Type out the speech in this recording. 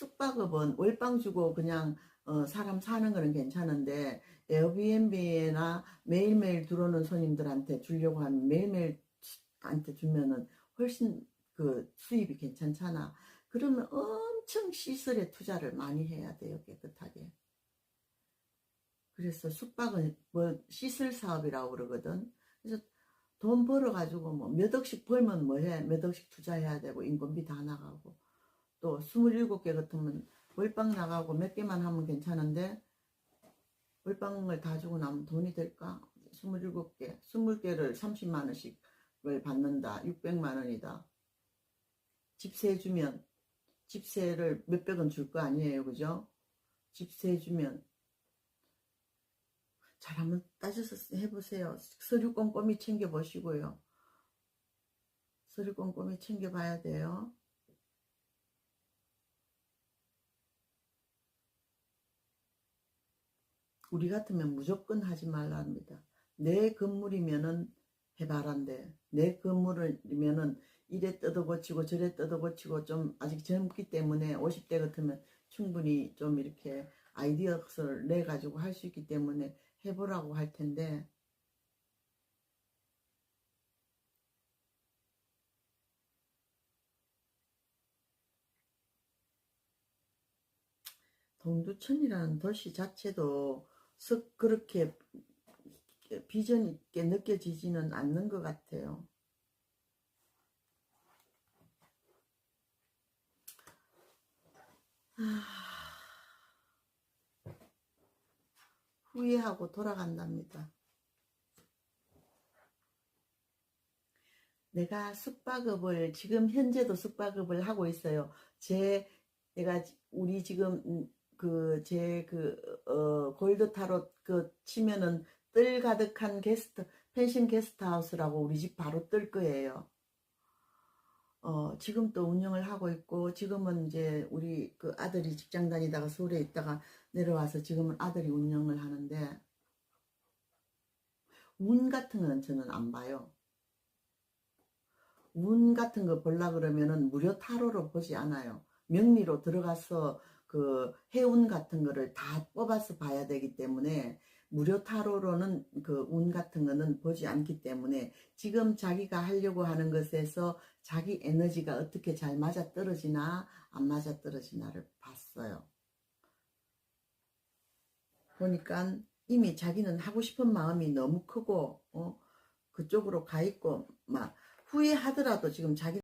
숙박업은 월방 주고 그냥 어, 사람 사는 거는 괜찮은데 에어비앤비나 매일매일 들어오는 손님들한테 주려고 하면 매일매일 한테 주면은 훨씬 그 수입이 괜찮잖아. 그러면 엄청 시설에 투자를 많이 해야 돼요, 깨끗하게. 그래서 숙박은 뭐 시설 사업이라고 그러거든. 그래서 돈 벌어가지고 뭐 몇 억씩 벌면 뭐해? 몇 억씩 투자해야 되고 인건비 다 나가고 또 27개 같으면 월방 나가고 몇 개만 하면 괜찮은데 월방을 다 주고 나면 돈이 될까? 27개, 20개를 30만 원씩을 받는다. 600만 원이다. 집세 주면 집세를 몇백원 줄 거 아니에요. 그죠? 집세 주면 잘 한번 따져서 해보세요. 서류 꼼꼼히 챙겨보시고요. 서류 꼼꼼히 챙겨봐야 돼요. 우리 같으면 무조건 하지 말랍니다. 내 건물이면은 해바란데 내 건물이면은 이래 뜯어 고치고 저래 뜯어 고치고 좀 아직 젊기 때문에 50대 같으면 충분히 좀 이렇게 아이디어를 내 가지고 할 수 있기 때문에 해보라고 할 텐데 동두천이라는 도시 자체도 썩 그렇게 비전 있게 느껴지지는 않는 것 같아요. 아, 후회하고 돌아간답니다. 내가 숙박업을 지금 현재도 숙박업을 하고 있어요. 제 내가 우리 지금 그 제 그 어 골드 타로 그 치면은 뜰 가득한 게스트 펜션 게스트하우스라고 우리 집 바로 뜰 거예요. 어 지금 또 운영을 하고 있고 지금은 이제 우리 그 아들이 직장 다니다가 서울에 있다가 내려와서 지금은 아들이 운영을 하는데 운 같은 거는 저는 안 봐요. 운 같은 거 보려 그러면은 무료 타로로 보지 않아요. 명리로 들어가서 그 해운 같은 거를 다 뽑아서 봐야 되기 때문에 무료 타로로는 그 운 같은 거는 보지 않기 때문에 지금 자기가 하려고 하는 것에서 자기 에너지가 어떻게 잘 맞아 떨어지나 안 맞아 떨어지나를 봤어요. 보니까 이미 자기는 하고 싶은 마음이 너무 크고 어, 그쪽으로 가 있고 막 후회하더라도 지금 자기